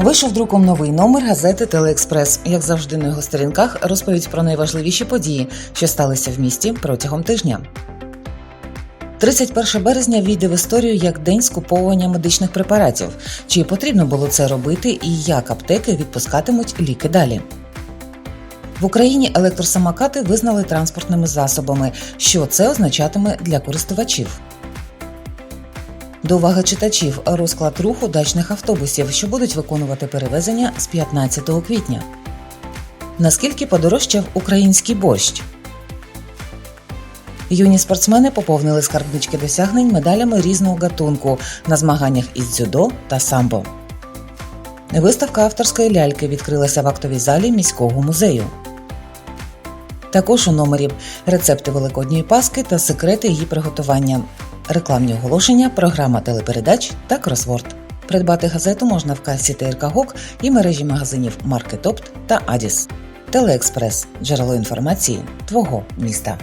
Вийшов друком новий номер газети Телеекспрес. Як завжди на його сторінках розповідь про найважливіші події, що сталися в місті протягом тижня. 31 березня війде в історію як день скуповування медичних препаратів. Чи потрібно було це робити і як аптеки відпускатимуть ліки далі? В Україні електросамокати визнали транспортними засобами. Що це означатиме для користувачів? До уваги читачів розклад руху дачних автобусів, що будуть виконувати перевезення з 15 квітня. Наскільки подорожчав український борщ? Юні спортсмени поповнили скарбнички досягнень медалями різного гатунку на змаганнях із дзюдо та самбо. Виставка авторської ляльки відкрилася в актовій залі міського музею. Також у номері рецепти великодньої паски та секрети її приготування, рекламні оголошення, програма телепередач та кросворд. Придбати газету можна в касі ТРК ГОК і мережі магазинів Маркетопт та Адіс. Телеекспрес джерело інформації твого міста.